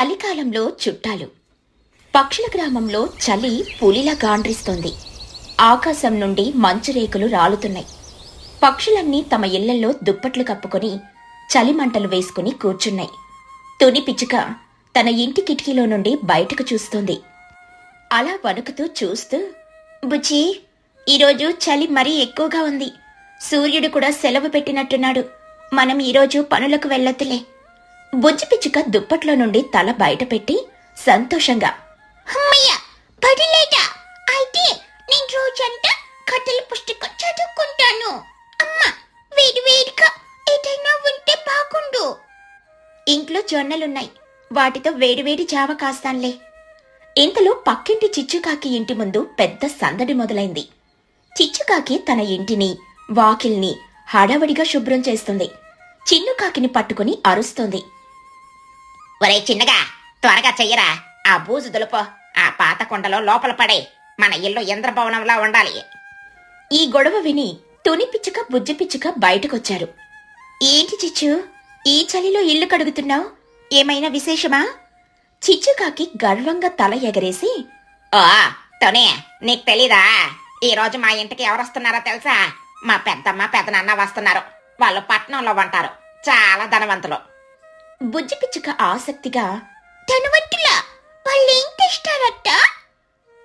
చలికాలంలో చుట్టాలు. పక్షుల గ్రామంలో చలి పులిలా గాండ్రిస్తుంది. ఆకాశం నుండి మంచు రేకులు రాలుతున్నాయి. పక్షులన్నీ తమ ఇళ్ళలో దుప్పట్లు కప్పుకొని చలిమంటలు వేసుకుని కూర్చున్నాయి. తుని పిచ్చుక తన ఇంటి కిటికీలో నుండి బయటకు చూస్తుంది. అలా వణుకుతూ చూస్తూ బుజ్జి ఈరోజు చలి మరీ ఎక్కువగా ఉంది. సూర్యుడు కూడా సెలవు పెట్టినట్టున్నాడు. మనం ఈరోజు పనులకు వెళ్ళొద్దులే. బుజ్జి పిచ్చుక దుప్పట్లో నుండి తల బయటపెట్టి సంతోషంగా అమ్మయ్య పడిలేట అయితే నేను రోజంతా కథల పుస్తకం చదువుకుంటాను. అమ్మ వేడి వేడిగా ఏదైనా ఉంటే బాగుండు. ఇంట్లో జొన్నలున్నాయి. వాటితో వేడివేడి జావ కాస్తాన్లే. ఇంతలో పక్కింటి చిచ్చుకాకి ఇంటి ముందు పెద్ద సందడి మొదలైంది. చిచ్చుకాకి తన ఇంటిని వాకిల్ని హడావడిగా శుభ్రం చేస్తుంది. చిన్నుకాకిని పట్టుకుని అరుస్తుంది. ఒరే చిన్నగా త్వరగా చెయ్యరా. ఆ బూజు దులుపో ఆ పాత కొండలో లోపల పడే మన ఇల్లు ఇంద్రభవనంలా ఉండాలి. ఈ గొడవ విని తుని పిచ్చుక బుజ్జి పిచ్చుక బయటకొచ్చారు. ఏంటి చిచ్చు? ఈ చలిలో ఇల్లు కడుగుతున్నావు? ఏమైనా విశేషమా? చిచ్చుకాకి గర్వంగా తల ఎగరేసి ఓ తొనే నీకు తెలీదా? ఈ రోజు మా ఇంటికి ఎవరు వస్తున్నారో తెలుసా? మా పెద్దమ్మ పెద్దనాన్న వస్తున్నారు. వాళ్ళు పట్నంలో ఉంటారు. చాలా ధనవంతులు. బుజ్జి పిచ్చుక ఆసక్తిగా ధనవంతులా వాళ్ళేం తెస్తారట?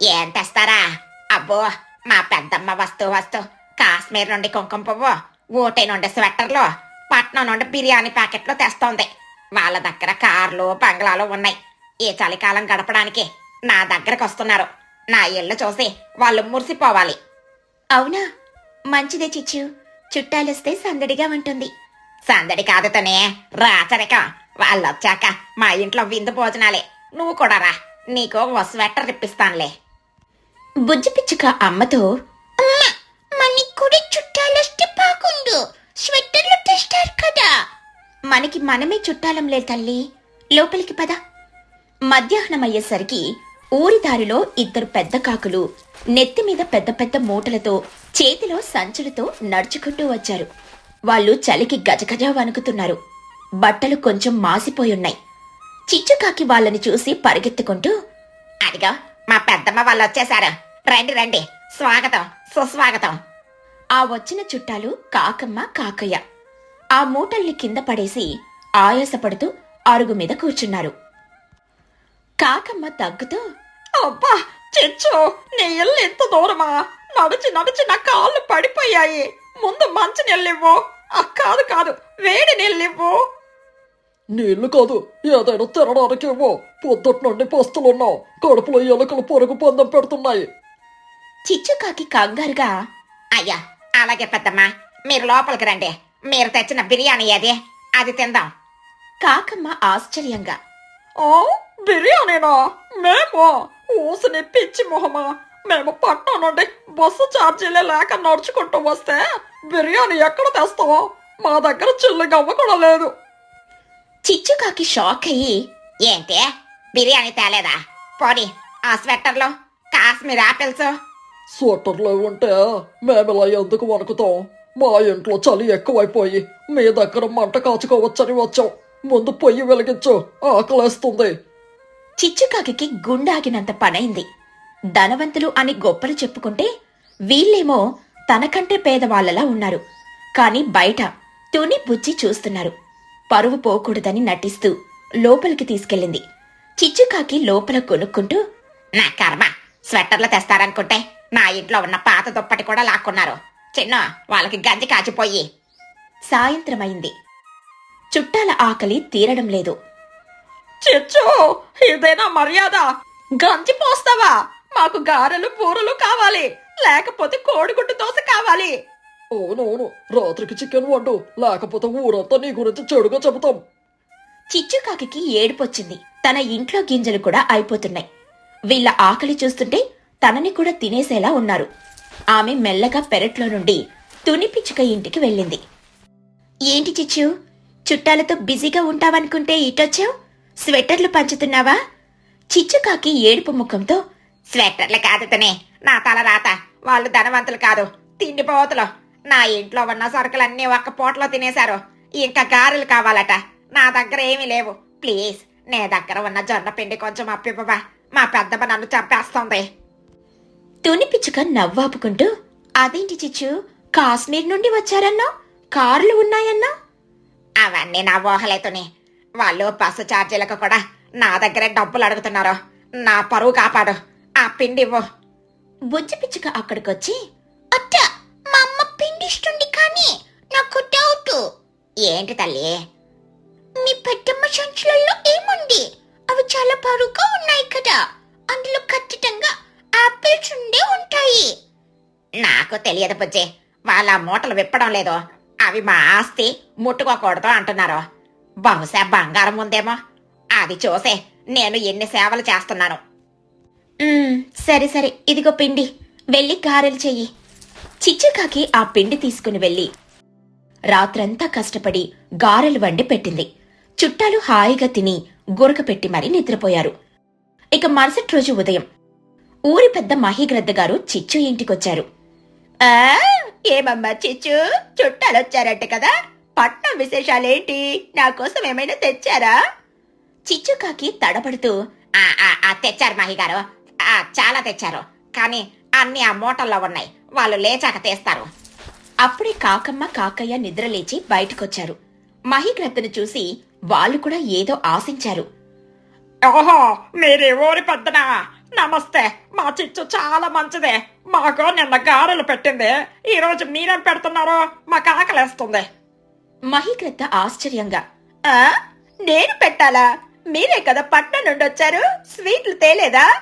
ఏం తెస్తారా? అబ్బో మా పెద్దమ్మ వస్తూ వస్తూ కాశ్మీర్ నుండి కుంకుమ పువ్వు ఊటీ నుండి స్వెట్టర్లు పట్నం నుండి బిర్యానీ ప్యాకెట్లు తెస్తోంది. వాళ్ళ దగ్గర కార్లు బంగ్లాలు ఉన్నాయి. ఈ చలికాలం గడపడానికి నా దగ్గరకు వస్తున్నారు నా ఇల్లు చూసి వాళ్ళు మురిసిపోవాలి. అవునా? మంచిదే చిచ్చు. చుట్టాలొస్తే సందడిగా ఉంటుంది. సందడి కాదు తనే రాచరిక. వాళ్ళొచ్చాక మా ఇంట్లో విందు భోజనాలే. నువ్వు కూడా రా. నీకు ఓ స్వెటర్ ఇప్పిస్తానులే. బుజ్జి పిచ్చుక అమ్మతో మనకి కూడా చుట్టాలొస్తే బాగుండు. స్వెటర్లు తెస్తారు కదా. మనకి మనమే చుట్టాలంలే తల్లి. లోపలికి పద. మధ్యాహ్నం అయ్యేసరికి ఊరి దారిలో ఇద్దరు పెద్ద కాకులు నెత్తి మీద పెద్ద పెద్ద మూటలతో చేతిలో సంచులతో నడుచుకుంటూ వచ్చారు. వాళ్ళు చలికి గజగజ వణుకుతున్నారు. బట్టలు కొంచెం మాసిపోయున్నాయి. చిచ్చుకాకి వాళ్ళని చూసి పరిగెత్తుకుంటూ అదిగో మా పెద్దమ్మ వాళ్ళు వచ్చేశారు. రండి రండి. స్వాగతం సుస్వాగతం. ఆ వచ్చిన చుట్టాలు కాకమ్మ కాకయ్య. ఆ మూటల్ని కింద పడేసి ఆయాసపడుతూ అరుగు మీద కూర్చున్నారు. కాకమ్మ తగ్గుతూ అబ్బా చెచ్చు నీ ఇల్లు ఎంత దూరమా? నడిచి నడిచి నా కాళ్ళు పడిపోయాయి. ముందు మంచి నీళ్ళివ్వు ఆ కాదు కాదు వేడి నీళ్ళివ్వు నీళ్ళు కాదు ఏదైనా తినడానికి ఇవ్వు. పొద్దుటి నుండి పస్తులున్నావు. కడుపులో ఎలుకలు పొరుగు పొందం పెడుతున్నాయి. చిచ్చుకాకి కంగారుగా అయ్యా అలాగే పెద్దమ్మ మీరు లోపలికి రండి. మీరు తెచ్చిన బిర్యానీ ఏది? అది తిందాం. కాకమ్మ ఆశ్చర్యంగా ఆ బిర్యానీనా? మేము? ఊసిని పిచ్చి మొహమా? మేము పట్నం నుండి బస్సు ఛార్జీలే లేక నడుచుకుంటూ వస్తే బిర్యానీ ఎక్కడ తెస్తావు? మా దగ్గర చిల్లి గవ్వ కూడా లేదు. చిచ్చుకాకి షాక్ అయ్యి ఏంటి? బిర్యానీ తేలేదా? పోనీ ఆ స్వెట్టర్లో కాశ్మీర్ ఆపిల్స్. స్వెటర్లు ఉంటే మేమిలా ఎందుకు వణుకుతాం? మా ఇంట్లో చలి ఎక్కువైపోయి మీ దగ్గర మంట కాచుకోవచ్చని వచ్చాం. ముందు పొయ్యి వెలిగించు ఆకలేస్తుంది. చిచ్చుకాకి గుండాగినంత పనైంది. ధనవంతులు అని గొప్పలు చెప్పుకుంటే వీళ్ళేమో తనకంటే పేదవాళ్ళలా ఉన్నారు. కాని బయట తుని బుజ్జి చూస్తున్నారు. పరువు పోకూడదని నటిస్తూ లోపలికి తీసుకెళ్ళింది. చిచ్చుకాకి లోపల కొనుక్కుంటూ నా కర్మ స్వెట్టర్లు తెస్తారనుకుంటే నా ఇంట్లో ఉన్న పాత దుప్పటి కూడా లాక్కున్నారు. చిన్న వాళ్ళకి గంజి కాచిపోయి. సాయంత్రమైంది. చుట్టాల ఆకలి తీరడం లేదు. చెచ్చు ఇదేనా మర్యాద? గంజి పోస్తావా? మాకు గారెలు బూరలు కావాలి. లేకపోతే కోడిగుడ్డు దోశ కావాలి. అవునవును రాత్రికి చికెన్ వండు లేకపోతే ఊరంతా నీ గురించి చెడుగా చెబుతాం. చిచ్చుకాకి ఏడుపొచ్చింది. తన ఇంట్లో గింజలు కూడా అయిపోతున్నాయి. వీళ్ళ ఆకలి చూస్తుంటే తనని కూడా తినేసేలా ఉన్నారు. ఆమె మెల్లగా పెరట్లో నుండి తుని పిచ్చుక ఇంటికి వెళ్ళింది. ఏంటి చిచ్చు? చుట్టాలతో బిజీగా ఉంటావనుకుంటే ఇటొచ్చావు? స్వెటర్లు పంచుతున్నావా? చిచ్చుకాకి ఏడుపు ముఖంతో స్వెటర్లు కాదు తనే నా తల రాత. వాళ్ళు ధనవంతులు కాదు తిండిపోతలో. నా ఇంట్లో ఉన్న సరుకులన్నీ ఒక్క పూటలో తినేశారు. ఇంకా గారెలు కావాలట. నా దగ్గర ఏమీ లేవు. ప్లీజ్ నీ దగ్గర ఉన్న జొన్న పిండి కొంచెం అప్పివ్వవా? మా పెద్దమ్మ నన్ను చంపేస్తుంది. తుని పిచ్చుక నవ్వాపుకుంటూ అదేంటి చిచ్చు? కాశ్మీర్ నుండి వచ్చారన్నా? కార్లు ఉన్నాయన్నా? అవన్నీ నా ఊహలేతుని వాళ్ళు బస్సు ఛార్జీలకు కూడా నా దగ్గరే డబ్బులు అడుగుతున్నారు. నా పరువు కాపాడు. ఆ పిండి ఇవ్వు. బుజ్జి పిచ్చుక అక్కడికొచ్చి అత్త మా అమ్మ పిండిస్తుంది కానీ నాకు డౌట్ ఏంటి తల్లి? మీ పెద్దమ్మ సంచులలో ఏముంది? అవి చాలా బరువుగా ఉన్నాయి కదా. అందులో ఖచ్చితంగా ఆపిల్స్ ఉండే ఉంటాయి. నాకు తెలియదు బుజ్జి. వాళ్ళ మూటలు విప్పడం లేదు. అవి మా ఆస్తి ముట్టుకోకూడదు అంటున్నారు. బహుశా బంగారం ఉందేమో. అది చూసే నేను ఎన్ని సేవలు చేస్తున్నాను. సరే సరే ఇదిగో పిండి. వెళ్ళి గారెలు చెయ్యి. చిచ్చుకాకి ఆ పిండి తీసుకుని వెళ్ళి రాత్రంతా కష్టపడి గారెలు వండి పెట్టింది. చుట్టాలు హాయిగా తిని గురకపెట్టి మరీ నిద్రపోయారు. ఇక మరుసటి రోజు ఉదయం ఊరి పెద్ద మహిగ్రద్ద గారు చిచ్చు ఇంటికొచ్చారు. ఏమమ్మా చిచ్చు? చుట్టాలొచ్చారట కదా? పట్నం విశేషాలేంటి? నా కోసం ఏమైనా తెచ్చారా? చిచ్చుకాకి తడబడుతూ ఆ, ఆ, తెచ్చారు మహిగారు. ఆ, చాలా తెచ్చారు. కానీ అన్ని ఆ మూటల్లో ఉన్నాయి. వాళ్ళు లేచాక తీస్తారు. అప్పుడే కాకమ్మ కాకయ్య నిద్రలేచి బయటకొచ్చారు. మహిగ్రద్దను చూసి వాళ్ళు కూడా ఏదో ఆశించారు. ఓహో మీరే ఊరి పెద్దనా నమస్తే మా చిచ్చు చాలా మంచిదే. మాకు నిన్న గారెలు పెట్టింది. ఈ రోజు మీరేం పెడుతున్నారో మాకు ఆకలేస్తుంది. మహిగ్రద్ద ఆశ్చర్యంగా ఆ, నేను పెట్టాలా? మీరే కదా పట్నం నుండి వచ్చారు స్వీట్లు తేలేదా?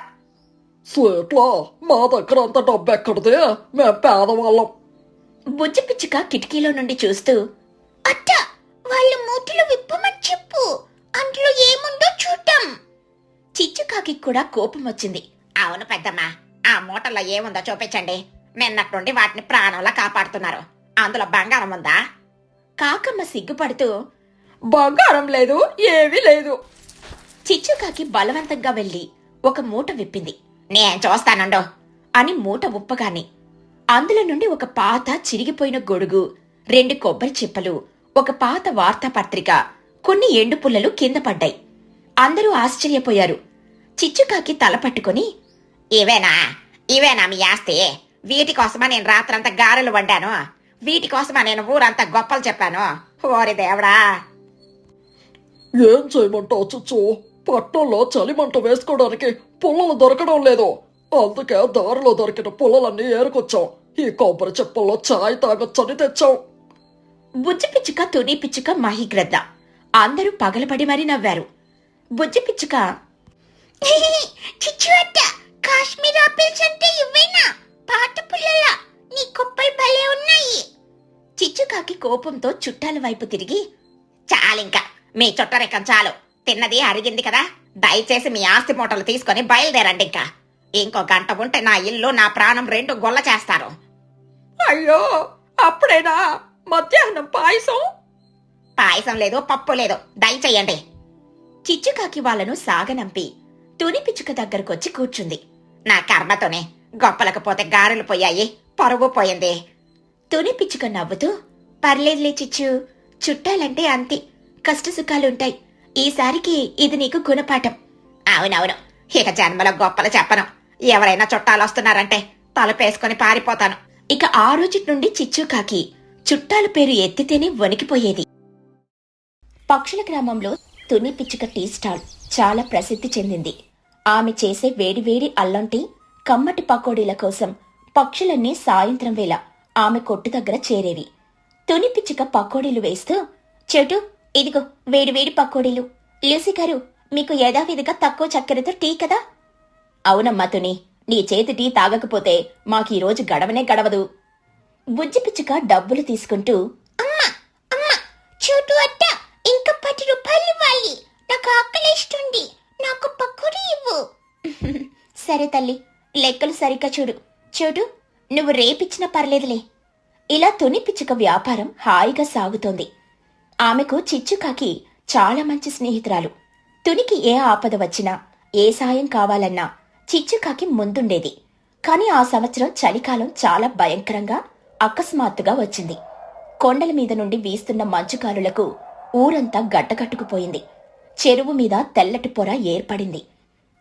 స్వీట్లా మా దగ్గర అంత డబ్బు ఎక్కడిది మేం పేదవాళ్ళం. బుజ్జి పిచ్చుక కిటికీలో నుండి చూస్తూ అత్త వాళ్ళు మూటలు విప్పమని చెప్పు. అందులో ఏముందో చూద్దాం. చిచ్చుకాకి కూడా కోపం వచ్చింది అవును పెద్దమ్మా ఆ మూటల్లో ఏముందో చూపించండి. నిన్నటి నుండి వాటిని ప్రాణంలా కాపాడుతున్నారు. అందులో బంగారం ఉందా? కాకమ్మ సిగ్గుపడుతూ బంగారం లేదు ఏమీ లేదు. చిచ్చుకాకి బలవంతంగా వెళ్ళి ఒక మూట విప్పింది. నేను చూస్తానుండు అని మూట ఉప్పగాని. అందులో నుండి ఒక పాత చిరిగిపోయిన గొడుగు రెండు కొబ్బరి చిప్పలు ఒక పాత వార్తాపత్రిక కొన్ని ఎండు పుల్లలు కింద పడ్డాయి. అందరూ ఆశ్చర్యపోయారు. చిచ్చుకాకి తల పట్టుకొని ఇవేనా? ఇవేనా మీ ఆస్తి? వీటి కోసమా నేను రాత్రంతా గారెలు వండాను? వీటి కోసమా నేను ఊరంతా గొప్పలు చెప్పాను? ఓరి దేవుడా! ఏం చేయమంటావు చుచ్చు? పట్టంలో చలిమంట వేసుకోవడానికి పుల్లలు దొరకడం లేదు. అందుకే దారిలో దొరికిన పుల్లలన్నీ ఏరుకొచ్చాం. ఈ కొబ్బరి చెప్పల్లో చాయ్ తాగొచ్చని తెచ్చాం. బుజ్జి పిచ్చుక తుని పిచ్చుక మహిగ్రద్ద అందరూ పగలపడి మరీ నవ్వారు. బుజ్జి పిచ్చుక కాశ్మీర్ ఆపిల్స్ అంటే ఇవేనా పాత పుల్లల నీ కుప్పలు భలే ఉన్నాయి. చిచ్చుకాకి కోపంతో చుట్టాల వైపు తిరిగి చాలింకా మీ చుట్టరికం చాలు. తిన్నది అరిగింది కదా? దయచేసి మీ ఆస్తి మూటలు తీసుకొని బయలుదేరండి ఇంకా. ఇంకో గంట ఉంటే నా ఇల్లు నా ప్రాణం రెండు గొల్ల చేస్తారు. అయ్యో అప్పుడేనా? మధ్యాహ్నం పాయసం? పాయసం లేదు పప్పు లేదు. దయచేయండి. చిచ్చుకాకి వాళ్ళను సాగనంపి తుని పిచ్చుక దగ్గరకొచ్చి కూర్చుంది. నా కర్మతోనే గొప్పలకు పోతే గారెలు పోయాయి పరువు పోయింది. తుని పిచ్చుక నవ్వుతూ పర్లేదులే చిచ్చు చుట్టాలంటే అంతే కష్టసుఖాలుంటాయి. ఈసారికి ఇది నీకు గుణపాఠం. అవునవును. ఇక జన్మలో గొప్పలు చెప్పను. ఎవరైనా చుట్టాలు వస్తున్నారంటే తలపేసుకొని పారిపోతాను. ఇక ఆ రోజు నుండి చిచ్చుకాకి చుట్టాల పేరు ఎత్తితేనే వణికిపోయేది. పక్షుల గ్రామంలో తుని పిచ్చుక టీ స్టాల్ చాలా ప్రసిద్ధి చెందింది. ఆమె చేసే వేడివేడి అల్లంటి కమ్మటి పకోడీల కోసం పక్షులన్నీ సాయంత్రం వేళ ఆమె కొట్టు దగ్గర చేరేవి. తుని పిచ్చుక పకోడీలు వేస్తూ చెటు ఇదిగో వేడివేడి పకోడీలు. లూసి గారు మీకు యథావిధిగా తక్కువ చక్కెరతో టీ కదా? అవునమ్మా తుని. నీ చేతి టీ తాగకపోతే మాకు ఈరోజు గడవనే గడవదు. బుజ్జి పిచ్చుక డబ్బులు తీసుకుంటూ అమ్మా అమ్మా చూటు అట్ట ఇంకా పది రూపాయలు ఇవ్వాలి. నాకు ఆకలిస్తుంది నాకు పకోడీ ఇవ్వు. సరే తల్లి లెక్కలు సరిగ్గా చూడు. చూడు నువ్వు రేపిచ్చినా పర్లేదులే. ఇలా తుని పిచ్చుక వ్యాపారం హాయిగా సాగుతోంది. ఆమెకు చిచ్చుకాకి చాలా మంచి స్నేహితురాలు. తునికి ఏ ఆపద వచ్చినా ఏ సాయం కావాలన్నా చిచ్చుకాకి ముందుండేది. కాని ఆ సంవత్సరం చలికాలం చాలా భయంకరంగా అకస్మాత్తుగా వచ్చింది. కొండల మీద నుండి వీస్తున్న మంచుకారులకు ఊరంతా గడ్డకట్టుకుపోయింది. చెరువు మీద తెల్లటి పొర ఏర్పడింది.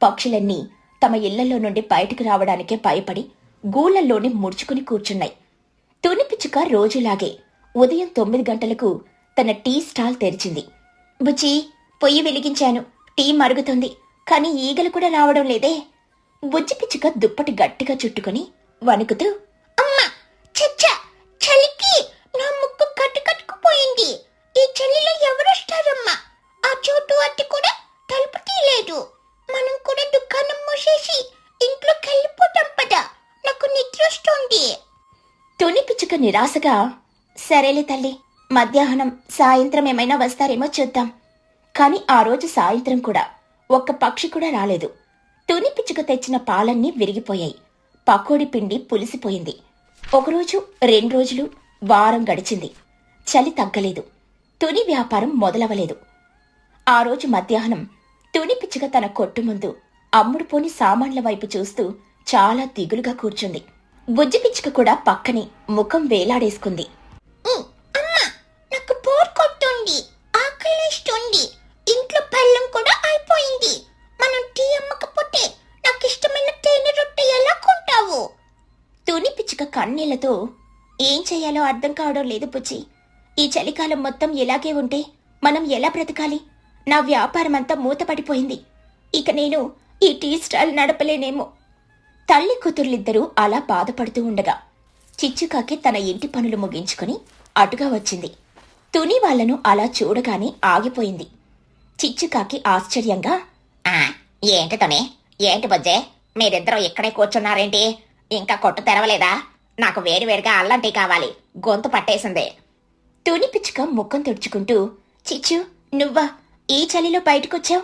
పక్షులన్నీ తమ ఇళ్ళలో నుండి బయటకు రావడానికే భయపడి గూళ్ళల్లోనే ముడుచుకుని కూర్చున్నాయి. తుని పిచ్చుక రోజులాగే ఉదయం తొమ్మిది గంటలకు తన టీ స్టాల్ తెరిచింది. బుజ్జి పొయ్యి వెలిగించాను. టీ మరుగుతుంది. కానీ ఈగలు కూడా రావడం లేదే. బుజ్జి పిచ్చుక దుప్పటి గట్టిగా చుట్టుకుని వణుకుతూ అమ్మా చచ్చ చలికి నా ముక్కు కట్టు కట్టుకుపోయింది ఈ చలిలో ఎవరొస్తారమ్మా ఆ చోటు అట్టి కూడా తలుపు తీయలేదు. మనం కూడా దుకాణం మూసేసి ఇంట్లోకి వెళ్ళిపోతాం పద. నాకు నిద్ర వస్తుంది. తుని పిచ్చుక నిరాశగా సరేలే తల్లి మధ్యాహ్నం సాయంత్రం ఏమైనా వస్తారేమో చూద్దాం. కాని ఆ రోజు సాయంత్రం కూడా ఒక్క పక్షి కూడా రాలేదు. తుని పిచ్చుక తెచ్చిన పాలన్నీ విరిగిపోయాయి. పకోడి పిండి పులిసిపోయింది. ఒకరోజు రెండు రోజులు వారం గడిచింది. చలి తగ్గలేదు. తుని వ్యాపారం మొదలవలేదు. ఆ రోజు మధ్యాహ్నం తుని పిచ్చుక తన కొట్టు ముందు అమ్ముడుపోని సామాన్ల వైపు చూస్తూ చాలా దిగులుగా కూర్చుంది. బుజ్జి పిచ్చుక కూడా పక్కనే ముఖం వేలాడేసుకుంది అమ్మా నాకు బోర్ కొట్టుంది ఆకలిస్తుంది ఇంట్లో పళ్ళెం కూడా అయిపోయింది మనం టీ అమ్మకపోతే నాకు ఇష్టమైన తేనె రొట్టె ఎలా కొంటావు తుని ఆలోచనలతో ఏం చేయాలో అర్థం కావడం లేదు పుచ్చి ఈ చలికాలం మొత్తం ఇలాగే ఉంటే మనం ఎలా బ్రతకాలి? నా వ్యాపారం అంతా మూతపడిపోయింది. ఇక నేను ఈ టీ స్టాల్ నడపలేనేమో. తల్లి కూతుర్లిద్దరూ అలా బాధపడుతూ ఉండగా చిచ్చుకాకి తన ఇంటి పనులు ముగించుకుని అటుగా వచ్చింది. తుని వాళ్ళను అలా చూడగానే ఆగిపోయింది. చిచ్చుకాకి ఆశ్చర్యంగా ఆ, ఏంటి తొని? ఏంటి బొజ్జే? మీరిద్దరూ ఇక్కడే కూర్చున్నారేంటి? ఇంకా కొట్టు తెరవలేదా? నాకు వేడివేడిగా అల్లం టీ కావాలి. గొంతు పట్టేసింది. తుని పిచ్చుక ముఖం తుడుచుకుంటూ చిచ్చు నువ్వా ఈ చలిలో బయటకొచ్చావు?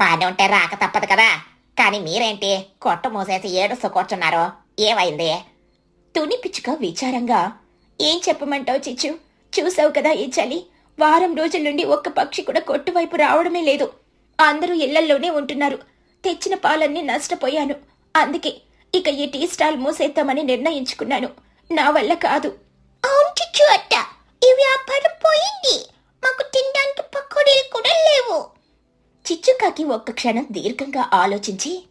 పని ఉంటే రాక తప్పదు కదా. కానీ మీరేంటి? కొట్ట మూసేసి ఏడుస్తూ కూర్చున్నారు? ఏమైంది? తుని పిచ్చుక విచారంగా ఏం చెప్పమంటావు చిచ్చు? చూసావు కదా ఈ చలి? వారం రోజుల నుండి ఒక్క పక్షి కూడా కొట్టువైపు రావడమే లేదు. అందరూ ఇళ్ళల్లోనే ఉంటున్నారు. తెచ్చిన పాలన్నీ నష్టపోయాను. అందుకే ఇక ఈ టీ స్టాల్ మూసేద్దామని నిర్ణయించుకున్నాను. నా వల్ల కాదు. అవును చిచ్చు అట్ట ఈ వ్యాపారం పోయింది. మాకు తినడానికి పకోడీలు కూడా లేవు. చిచ్చుకాకి ఒక్క క్షణం దీర్ఘంగా ఆలోచించి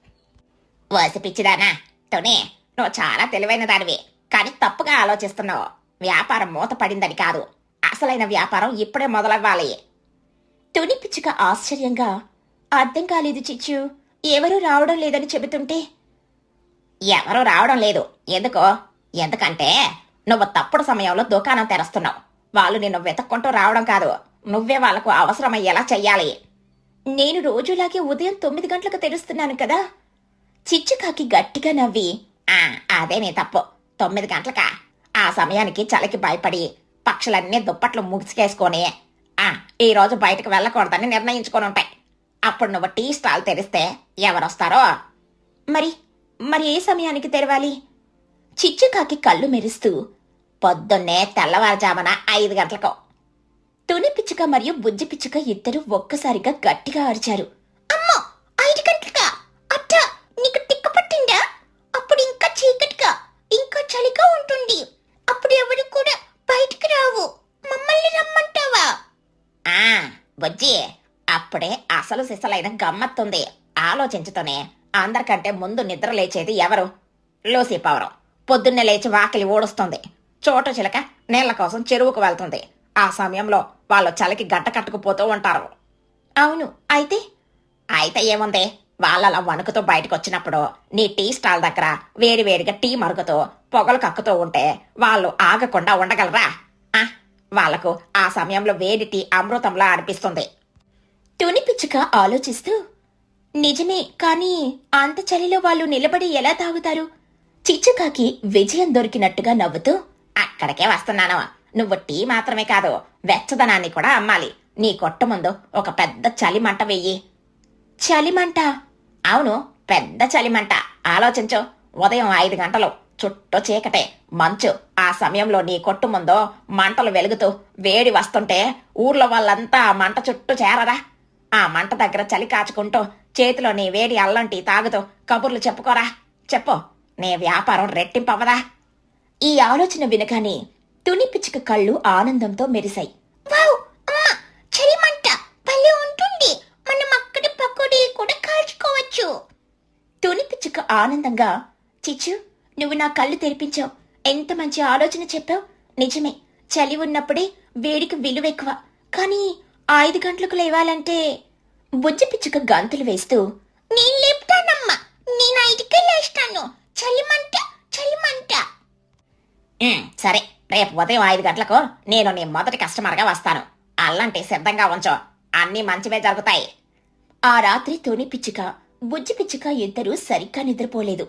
వసిపిచ్చిదానా తోనే నువ్వు చాలా తెలివైన దానివి. కానీ తప్పుగా ఆలోచిస్తున్నావు. వ్యాపారం మూత పడిందని కాదు. అసలైన వ్యాపారం ఇప్పుడే మొదలవ్వాలి. తుని పిచ్చుక ఆశ్చర్యంగా అర్థం కాలేదు చిచ్చు. ఎవరూ రావడం లేదని చెబుతుంటే ఎవరూ రావడం లేదు. ఎందుకో? ఎందుకంటే నువ్వు తప్పుడు సమయంలో దుకాణం తెరుస్తున్నావు. వాళ్ళు నిన్ను వెతుక్కుంటూ రావడం కాదు. నువ్వే వాళ్ళకు అవసరమయ్యేలా చెయ్యాలి. నేను రోజులాగే ఉదయం తొమ్మిది గంటలకు తెరుస్తున్నాను కదా. చిచ్చుకాకి గట్టిగా నవ్వి ఆ అదే నీ తప్పు. తొమ్మిది గంటలకా? ఆ సమయానికి చలికి భయపడి పక్షులన్నీ దుప్పట్లు ముగిసికేసుకొని ఆ ఈ రోజు బయటకు వెళ్ళకూడదని నిర్ణయించుకొని ఉంటాయి. అప్పుడు నువ్వు టీ స్టాల్ తెరిస్తే ఎవరొస్తారో? మరి మరి ఏ సమయానికి తెరవాలి? చిచ్చుకాకి కళ్ళు మెరుస్తూ పొద్దున్నే తెల్లవారుజామున ఐదు గంటలకు. తుని పిచ్చుక మరియు బుజ్జి పిచ్చుక ఇద్దరు ఒక్కసారిగా గట్టిగా అరిచారు. అమ్మో ఐదు గంటలుగా అట్ట నీకు తిక్క పట్టిందా? అప్పుడు ఇంకా చీకటిగా ఇంకా చలిగా ఉంటుంది. అప్పుడు ఎవరు కూడా బయటికి రావు. మమ్మల్ని రమ్మంటావా? ఆ బుజ్జి అప్పుడే అసలు సిసలైన గమ్మత్తుంది ఆలోచించుతూనే అందరికంటే ముందు నిద్ర లేచేది ఎవరు? లూసీ పౌరం. పొద్దున్నే లేచి వాకిలి ఊడుస్తుంది. చోట చిలక నీళ్ళ కోసం చెరువుకు వెళ్తుంది. ఆ సమయంలో వాళ్ళు చలికి గడ్డ కట్టుకుపోతూ ఉంటారు. అవును అయితే? అయితే ఏముంది? వాళ్ళలా వణుకుతో బయటకు వచ్చినప్పుడు నీ టీ స్టాల్ దగ్గర వేడివేడిగా టీ మరుగుతూ పొగలు కక్కుతూ ఉంటే వాళ్ళు ఆగకుండా ఉండగలరా? ఆ, వాళ్ళకు ఆ సమయంలో వేడి టీ అమృతంలా అనిపిస్తుంది. తుని పిచ్చుక ఆలోచిస్తూ నిజమే కానీ అంత చలిలో వాళ్ళు నిలబడి ఎలా తాగుతారు? చిచ్చుకాకి విజయం దొరికినట్టుగా నవ్వుతూ అక్కడికే వస్తున్నాను నువ్వు టీ మాత్రమే కాదు వెచ్చదనాన్ని కూడా అమ్మాలి. నీ కొట్టు ముందు ఒక పెద్ద చలిమంట వెయ్యి. చలిమంట? అవును పెద్ద చలిమంట. ఆలోచించు ఉదయం ఐదు గంటలు. చుట్టూ చీకటే. మంచు ఆ సమయంలో నీ కొట్టు ముందు మంటలు వెలుగుతూ వేడి వస్తుంటే ఊర్లో వాళ్ళంతా ఆ మంట చుట్టూ చేరరా. ఆ మంట దగ్గర చలి కాచుకుంటూ చేతిలో నీ వేడి అల్లం టీ తాగుతూ కబుర్లు చెప్పుకోరా. చెప్పు నీ వ్యాపారం రెట్టింపవదా ఈ ఆలోచన వినగానే తుని పిచ్చుక కళ్ళు ఆనందంతో మెరిశాయి. తుని పిచ్చుక ఆనందంగా చిచ్చు నువ్వు నా కళ్ళు తెరిపించావు. ఎంత మంచి ఆలోచన చెప్పావు. నిజమే చలి ఉన్నప్పుడే వేడికి విలువ ఎక్కువ. కానీ ఐదు గంటలకు లేవాలంటే బుజ్జి పిచ్చుక గంతులు వేస్తూ నేను లేపుతానమ్మా నేను ఐదుకే లేస్తాను చలిమంట చలిమంట. సరే రేపు ఉదయం ఐదు గంటలకు నేను నీ మొదటి కస్టమర్గా వస్తాను. అల్లంటే సిద్ధంగా ఉంచు. అన్నీ మంచివే జరుగుతాయి. ఆ రాత్రి తోని పిచ్చుక బుజ్జి పిచ్చుక ఇద్దరూ సరిగ్గా నిద్రపోలేదు.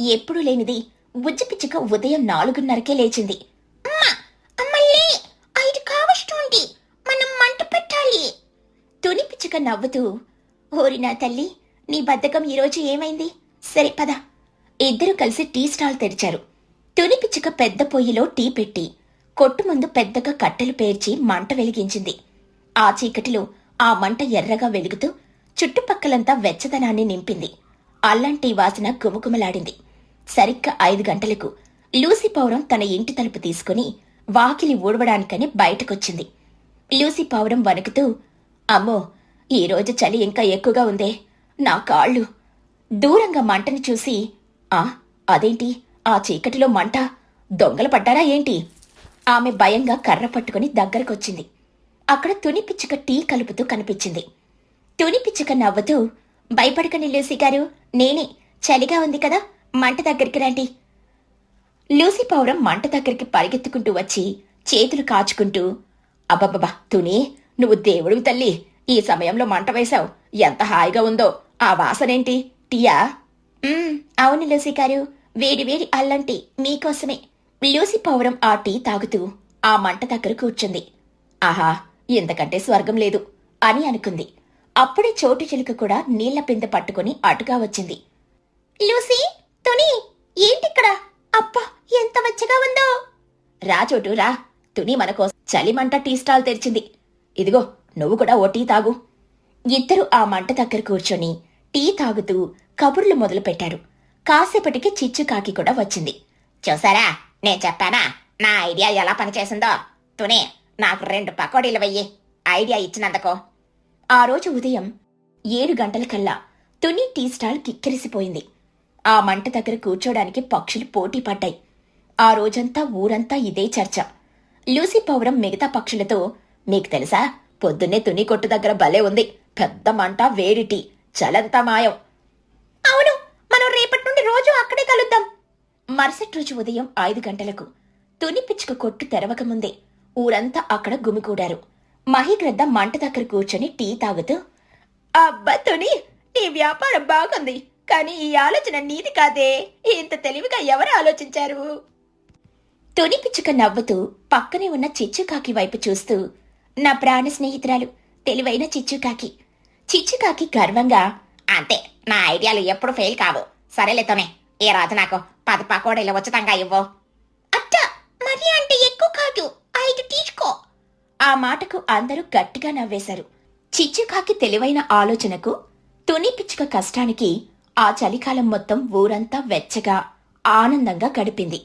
ఎప్పుడు లేనిది బుజ్జి పిచ్చుక ఉదయం నాలుగున్నరకే లేచింది. అమ్మల్లే ఐదు కావస్తుంది మనం మంట పెట్టాలి తుని పిచ్చుక నవ్వుతూ ఓరి నా తల్లి నీ బద్ధకం ఈరోజు ఏమైంది? సరే పద. ఇద్దరు కలిసి టీ స్టాల్ తెరిచారు. తుని పిచ్చుక పెద్ద పొయ్యిలో టీ పెట్టి కొట్టు ముందు పెద్దగా కట్టెలు పేర్చి మంట వెలిగించింది. ఆ చీకటిలో ఆ మంట ఎర్రగా వెలుగుతూ చుట్టుపక్కలంతా వెచ్చదనాన్ని నింపింది. అల్లంటి వాసన గుమగుమలాడింది. సరిగ్గా ఐదు గంటలకు లూసీ పౌరం తన ఇంటి తలుపు తీసుకుని వాకిలి ఊడవడానికని బయటకొచ్చింది. లూసీ పౌరం వణుకుతూ అమ్మో ఈరోజు చలి ఇంకా ఎక్కువగా ఉందే. నా కాళ్ళు. దూరంగా మంటని చూసి ఆ అదేంటి? ఆ చీకటిలో మంట దొంగలు పడ్డారా ఏంటి? ఆమె భయంగా కర్ర పట్టుకుని దగ్గరకొచ్చింది. అక్కడ తుని పిచ్చుక టీ కలుపుతూ కనిపించింది. తుని పిచ్చుక నవ్వుతూ భయపడకని లూసీ గారు నేనే. చలిగా ఉంది కదా మంట దగ్గరికి రండి. లూసీ పౌరం మంట దగ్గరికి పరిగెత్తుకుంటూ వచ్చి చేతులు కాచుకుంటూ అబ్బబ్బబ్బా తుని నువ్వు దేవుడివి తల్లి. ఈ సమయంలో మంట వేశావు. ఎంత హాయిగా ఉందో. ఆ వాసనేంటి? టీయా? అవును లూసీ గారు. వేడి వేడి అల్లంటి మీకోసమే. లూసీ పౌరం ఆ టీ తాగుతూ ఆ మంట దగ్గర కూర్చుంది. ఆహా ఇంతకంటే స్వర్గం లేదు అని అనుకుంది. అప్పుడే చోటు చిలుక కూడా నీళ్ళ పింద పట్టుకుని అటుగా వచ్చింది. లూసీ తుని ఏంటిక్కడ? అప్ప ఎంత వెచ్చగా ఉందో. రా చోటు రా. తుని మన చలిమంట టీ స్టాల్ తెరిచింది. ఇదిగో నువ్వు కూడా ఓ టీ తాగు. ఇద్దరు ఆ మంట దగ్గర కూర్చొని టీ తాగుతూ కబుర్లు మొదలుపెట్టారు. కాసేపటికి చిచ్చు కాకి కూడా వచ్చింది. చూసారా? నేను చెప్పానా? నా ఐడియా ఎలా పనిచేసిందో? తునే నాకు రెండు పకోడీలు వెయ్యి. ఐడియా ఇచ్చినందుకు. ఆ రోజు ఉదయం ఏడు గంటలకల్లా తుని టీ స్టాల్ కిక్కిరిసిపోయింది. ఆ మంట దగ్గర కూర్చోడానికి పక్షులు పోటీ పడ్డాయి. ఆ రోజంతా ఊరంతా ఇదే చర్చ. లూసీ పౌరం మిగతా పక్షులతో మీకు తెలుసా? పొద్దున్నే తుని కొట్టు దగ్గర భలే ఉంది. పెద్ద మంట వేడి టీ చలంతా మాయం. అవును మనం రేపటి నుండి రోజు అక్కడే కలుద్దాం. మరుసటి రోజు ఉదయం ఐదు గంటలకు తుని పిచ్చుక కొట్టు తెరవకముందే ఊరంతా అక్కడ గుమికూడారు మహిగ్రద్ద మంట దగ్గర కూర్చొని టీ తాగుతూ అబ్బా తుని నీ వ్యాపారం బాగుంది కానీ ఈ ఆలోచన నీది కాదే. ఇంత తెలివిగా ఎవరు ఆలోచించారు? తుని పిచ్చుక నవ్వుతూ పక్కనే ఉన్న చిచ్చుకాకి వైపు చూస్తూ నా ప్రాణ స్నేహితురాలు తెలివైన చిచ్చుకాకి. చిచ్చుకాకి గర్వంగా అంతే నా ఐడియాలు ఎప్పుడు ఫెయిల్ కావు. సరేలే తుని ఏ రాజు నాకు పది పకోడీలు ఉచితంగా ఇవ్వు. అట్ట మరి అంటే ఎక్కువ కాదు ఐదు తీసుకో. ఆ మాటకు అందరూ గట్టిగా నవ్వేశారు. చిచ్చుకాకి తెలివైన ఆలోచనకు తుని పిచ్చుక కష్టానికి ఆ చలికాలం మొత్తం ఊరంతా వెచ్చగా ఆనందంగా గడిపింది.